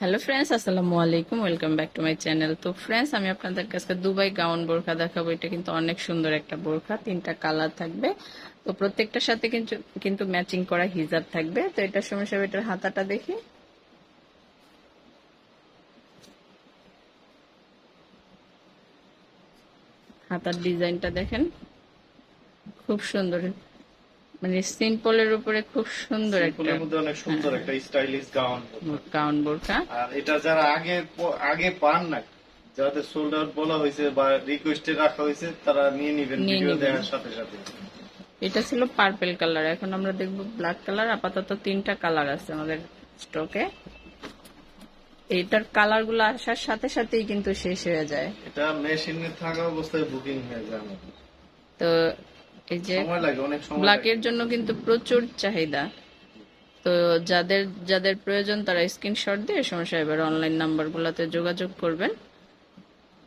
Hello friends আসসালামু আলাইকুম welcome back to my channel তো ফ্রেন্ডস আমি আপনাদের কাছে দুবাই গাউন বোরখা দেখাবো। এটা কিন্তু অনেক সুন্দর একটা বোরখা, তিনটা কালার থাকবে। তো প্রত্যেকটার সাথে কিন্তু কিন্তু ম্যাচিং করা হিজাব থাকবে। তো এটার সময় সব এটার হাতাটা দেখি। হাতার ডিজাইনটা দেখেন। খুব সুন্দর। মানে সিম্পলের উপরে খুব সুন্দর একটা মধ্যে অনেক সুন্দর একটা স্টাইলিশ গাউন গাউন বোরখা আর এটা যারা আগে আগে পান না যাদের সোল্ড আউট বলা হয়েছে বা রিকোয়েস্টে রাখা হয়েছে তারা নিয়ে নিবেন ভিডিও। দেওয়ার সাথে সাথে। এটা ছিল পার্পেল কালার এখন আমরা দেখব ব্ল্যাক কালার আপাতত তিনটা কালার আছে আমাদের স্টকে এইটার কালারগুলো আসার সাথে সাথেই কিন্তু শেষ হয়ে যায়। এটা মেশিনে থাকা অবস্থায় বুকিং হয়ে যায়। তো এই যে সময় সময়। ব্ল্যাকের জন্য কিন্তু প্রচুর চাহিদা। তো যাদের যাদের প্রয়োজন তারা স্ক্রিনশট দিয়ে সমস্যা এবার অনলাইন নাম্বার গুলাতে যোগাযোগ করবেন।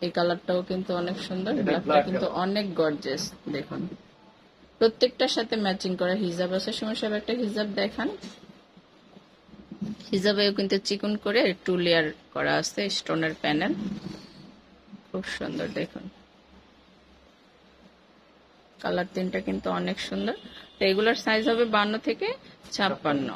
এই কালারটাও কিন্তু অনেক সুন্দর ব্ল্যাকটা কিন্তু অনেক গর্জেস দেখুন। প্রত্যেকটার সাথে ম্যাচিং করা হিজাব আছে। সমস্যা একটা হিজাব দেখান। হিজাবেও কিন্তু চিকন করে টু লেয়ার করা আছে স্টোনের প্যানেল খুব সুন্দর দেখুন। কালার তিনটা কিন্তু অনেক সুন্দর। তো এগুলোর সাইজ হবে বান্ন থেকে ছাপ্পান্ন।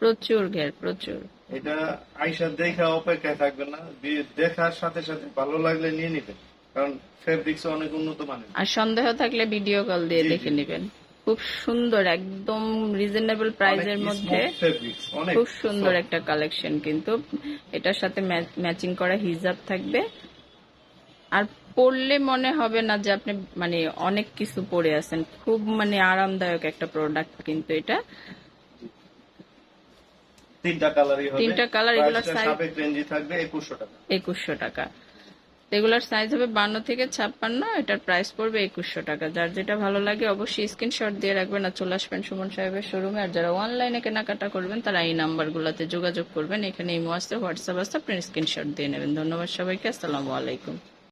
প্রচুর ঘের প্রচুর। এটা আইসা দেখা অপেক্ষায় থাকবে না দেখার সাথে সাথে ভালো লাগলে নিয়ে নিবেন কারণ ফেব্রিক্স অনেক উন্নত মানের। আর সন্দেহ থাকলে ভিডিও কল দিয়ে। দেখে নেবেন। খুব সুন্দর একদম রিজনেবল প্রাইজের মধ্যে। খুব সুন্দর একটা কালেকশন কিন্তু। এটার সাথে ম্যাচিং করা হিজাব থাকবে। আর পরলে মনে হবে না যে আপনি মানে অনেক কিছু পরে আছেন। খুব মানে আরামদায়ক একটা প্রোডাক্ট কিন্তু এটা। তিনটা কালারই হবে। তিনটা রেঞ্জে থাকবে একুশশো টাকা। একুশশো টাকা। এগুলোর সাইজ হবে বান্ন থেকে ছাপ্পান্ন, এটার প্রাইস পড়বে একুশশো টাকা। যার যেটা ভালো লাগে অবশ্যই স্ক্রিনশট দিয়ে রাখবেন আর চলে আসবেন সুমন সাহেবের শোরুমে আর যারা অনলাইনে কেনাকাটা করবেন, তারা এই নাম্বারগুলোতে যোগাযোগ করবেন। এখানে ইমো আসতে হোয়াটসঅ্যাপ আসতে আপনি স্ক্রিনশট দিয়ে নেবেন। ধন্যবাদ সবাইকে, আসসালামু আলাইকুম।